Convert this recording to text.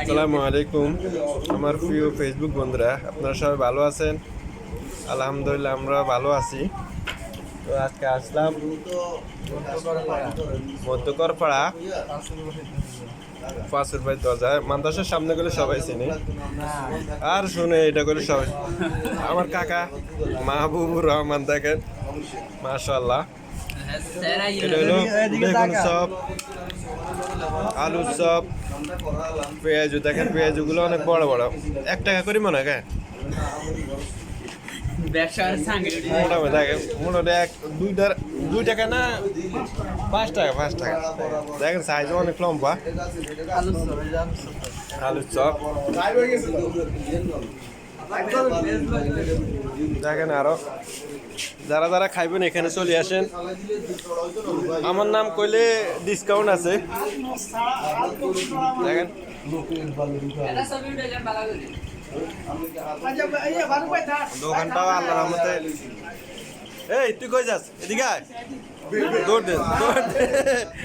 আসসালামু আলাইকুম। আমার প্রিয় ফেসবুক বন্ধুরা আপনারা সবাই ভালো আছেন? আলহামদুলিল্লাহ আমরা ভালো আছি। তো আজকে আসলাম মধ্যকর পাড়া পাঁচ রুপাই দরজা মাদ্রাসার সামনে গেলে সবাই চিনি। আর শুনে এটা করে সবাই আমার কাকা মাহবুবুর রহমান দেখেন। মাশাল্লাহ এটা হলো বেগুন চপ। আলুর চপ পেঁয়াজু দেখেন পেঁয়াজুগুলো অনেক বড় বড়। এক টাকা করে মনে হয়? মোটামুটি দেখে মোটামুটি এক দুই টাকা না পাঁচ টাকা পাঁচ টাকা। দেখেন সাইজ অনেক লম্বা। আলুর চপ। দেখেন আরও। যারা যারা খাইবেন, এখানে চলে আসেন। আমার নাম কইলে ডিসকাউন্ট আছে। দেখেন। দোকানটাও আল্লাহ রহমতে। এই, তুই কই যাস? এদিকে দৌড় দে দৌড় দে।